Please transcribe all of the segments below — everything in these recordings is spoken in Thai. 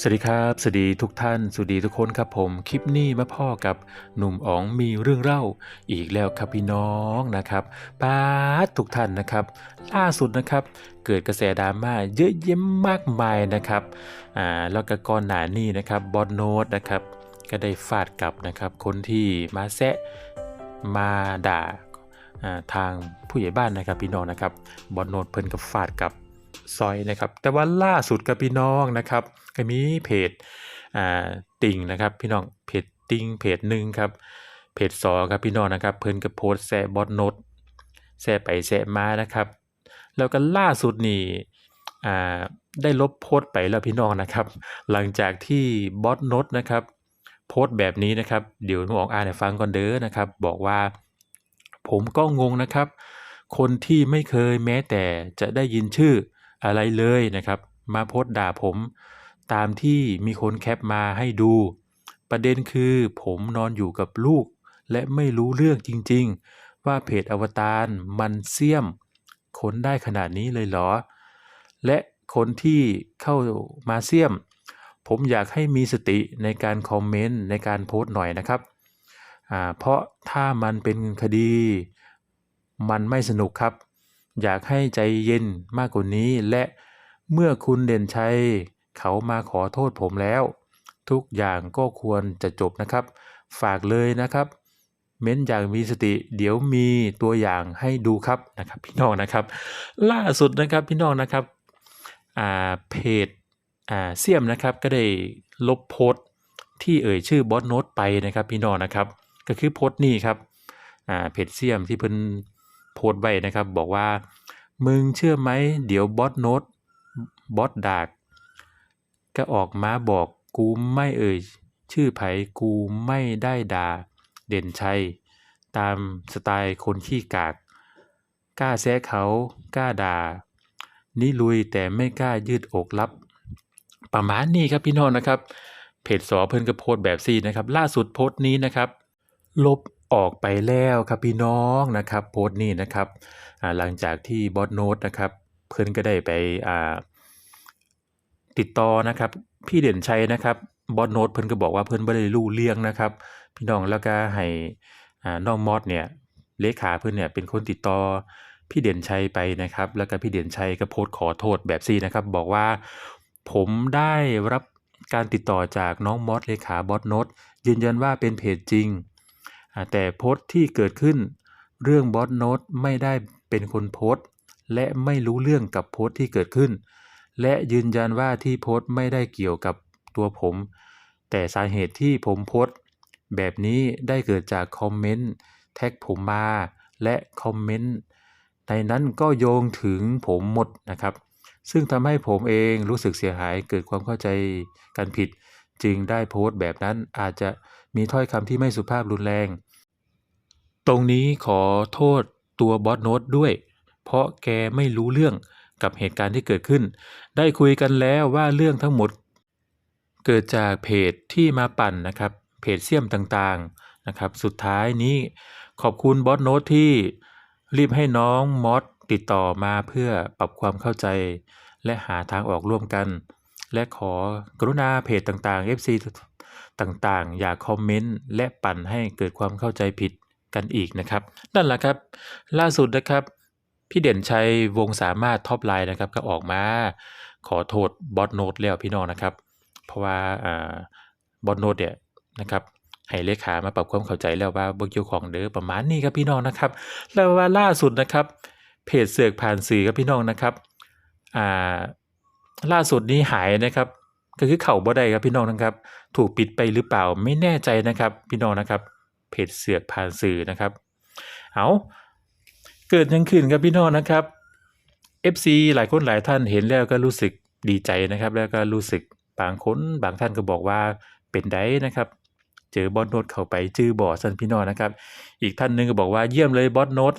สวัสดีครับ สวัสดีทุกท่าน สวัสดีทุกคนครับผม คลิปนี้มาพ่อกับหนุ่มอ๋องมีเรื่องเล่าอีกแล้วครับพี่น้องนะครับป้าทุกท่านนะครับ ล่าสุดนะครับ เกิดกระแสดราม่าเยอะแยะมากมายนะครับ อ่า แล้วก็ก่อนหน้านี้นะครับ บอสโนตนะครับ ก็ได้ฟาดกลับนะครับ คนที่มาแซะมาด่าอ่าทางผู้ใหญ่บ้านนะครับพี่น้องนะครับ บอสโนตเพิ่นกับฟาดกลับ ซอยนะครับ แต่ว่าล่าสุดกับพี่น้องนะครับก็มีเพจอ่าติ่งนะครับ พี่น้องเพจติ่งเพจหนึ่งครับเพจสอครับพี่น้องนะครับ เพิ่นก็โพสแซบอสโนตแซะไปแซะมานะครับ แล้วก็ล่าสุดนี่อ่าได้ลบโพสไปแล้วพี่น้องนะครับ หลังจากที่บอสโนตนะครับโพสแบบนี้นะครับ เดี๋ยวหนูออกอ่านให้ฟังก่อนเด้อนะครับ บอกว่า ผมก็งงนะครับ คนที่ไม่เคยแม้แต่จะได้ยินชื่อ อะไรเลยนะครับ มาโพสด่าผม ตามที่มีคนแคปมาให้ดู ประเด็นคือผมนอนอยู่กับลูก และไม่รู้เรื่องจริงๆ ว่าเพจอวตารมันเสี่ยมคนได้ขนาดนี้เลยเหรอ และคนที่เข้ามาเสี่ยม ผมอยากให้มีสติในการคอมเมนต์ในการโพสต์หน่อยนะครับ เพราะถ้ามันเป็นคดี มันไม่สนุกครับ อยากให้ใจเย็นมากกว่านี้ และเมื่อคุณเด่นชัย เขามาขอโทษผมแล้ว ทุกอย่างก็ควรจะจบนะครับ ฝากเลยนะครับ เม้นอย่างมีสติ เดี๋ยวมีตัวอย่างให้ดูครับนะครับ พี่น้องนะครับ ล่าสุดนะครับพี่น้องนะครับอ่าเพจอ่าเสี่ยมนะครับก็ได้ลบโพสต์ที่เอ่ยชื่อบอสโน้ตไปนะครับพี่น้องนะครับ ก็คือโพสต์นี้ครับอ่าเพจเสี่ยมที่เพิ่น พสต์ไว้นะครับ บอกว่า มึงเชื่อไหม เดี๋ยวบอสโน้ตบอสดากก็ออกมาบอกกูไม่เอ่ย ชื่อไผกูไม่ได้ด่าเด่นชัย ตามสไตล์คนขี้กาก กล้าแซะเขากล้าด่านี่ลุยแต่ไม่กล้ายืดอกรับ ประมาณนี้ครับพี่น้องนะครับ เพจสอเพิ่นก็โพสต์แบบซี่นะครับ ล่าสุดโพสต์นี้นะครับ ลบ ออกไปแล้วครับพี่น้องนะครับโพสต์นี้นะครับหลังจากที่บอสโนตนะครับเพิ่อนก็ได้ไปติดต่อนะครับ พี่เด่นชัยนะครับบอสโนตเพิ่อนก็บอกว่าเพิ่อนบ่ได้รู้เรื่องนะครับ พี่น้องแล้วก็ให้น้องมอสเนี่ยเลขาเพิ่อนเนี่ยเป็นคนติดต่อพี่เด่นชัยไปนะครับ แล้วก็พี่เด่นชัยก็โพสต์ขอโทษแบบซี่นะครับ บอกว่าผมได้รับการติดต่อจากน้องมอสเลขาบอสโนตยืนยันว่าเป็นเพจจริง แต่โพสต์ที่เกิดขึ้น เรื่องบอสโนตไม่ได้เป็นคนโพสต์ และไม่รู้เรื่องกับโพสต์ที่เกิดขึ้น และยืนยันว่าที่โพสต์ไม่ได้เกี่ยวกับตัวผม แต่สาเหตุที่ผมโพสต์ แบบนี้ได้เกิดจากคอมเมนต์แท็กผมมาและคอมเมนต์ในนั้นก็โยงถึงผมหมดนะครับ ซึ่งทำให้ผมเองรู้สึกเสียหายเกิดความเข้าใจกันผิด จึงได้โพสต์แบบนั้นอาจจะมีถ้อยคำที่ไม่สุภาพรุนแรง ตรงนี้ขอโทษตัวบอสโน้ตด้วย เพราะแกไม่รู้เรื่องกับเหตุการณ์ที่เกิดขึ้น ได้คุยกันแล้วว่าเรื่องทั้งหมด เกิดจากเพจที่มาปั่นนะครับ เพจเสี่ยมต่างๆนะครับ สุดท้ายนี้ขอบคุณบอสโน้ตที่รีบให้น้องมอสติดต่อมาเพื่อปรับความเข้าใจ และหาทางออกร่วมกัน และขอกรุณาเพจต่างๆ FC ต่างๆ อย่าคอมเมนต์และปั่นให้เกิดความเข้าใจผิด กันอีกนะครับ นั่นแหละครับ ล่าสุดนะครับ พี่เด่นชัยวงสามารถท็อปไลน์นะครับก็ออกมา ขอโทษบอสโนตแล้วพี่น้องนะครับ เพราะว่าบอสโนตเนี่ยนะครับให้เลขามาปรับความเข้าใจแล้วว่าบ่เกี่ยวของเด้อประมาณนี้ครับพี่น้องนะครับ แล้วว่าล่าสุดนะครับเพจเสือกผ่านสื่อครับพี่น้องนะครับอ่าล่าสุดนี้หายนะครับ ก็คือเข่าบ่ได้ครับพี่น้องนะครับ ถูกปิดไปหรือเปล่าไม่แน่ใจนะครับ พี่น้องนะครับ เพจเสือกผ่านสื่อนะครับ เอาเกิดยังขึ้นครับพี่น้องนะครับ FC หลายคนหลายท่านเห็นแล้วก็รู้สึกดีใจนะครับ แล้วก็รู้สึกบางคนบางท่านก็บอกว่าเป็นได้นะครับ เจอบอสโนตเข้าไปจื้อบอสันพี่น้องนะครับ อีกท่านหนึงก็บอกว่าเยี่ยมเลยบอสโนต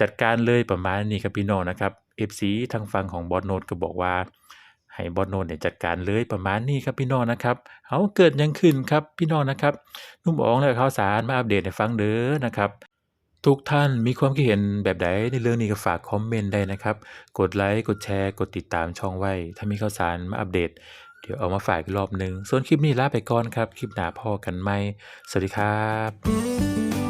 จัดการเลยประมาณนี้ครับพี่น้องนะครับ FC ทางฝั่งของบอสโนตก็บอกว่า ให้บอสโนเนี่ยจัดการเลยประมาณนี้ครับพี่น้องนะครับเอาเกิดยังขึ้นครับพี่น้องนะครับนุ่มอ๋องและข่าวสารมาอัปเดตให้ฟังเด้อนะครับทุกท่านมีความคิดเห็นแบบใดในเรื่องนี้ก็ฝากคอมเมนต์ได้นะครับ กดไลค์ กดแชร์ กดติดตามช่องไว้ ถ้ามีข่าวสารมาอัปเดต เดี๋ยวเอามาฝากอีกรอบหนึ่ง ส่วนคลิปนี้ลาไปก่อนครับ คลิปหน้าพอกันไหม สวัสดีครับ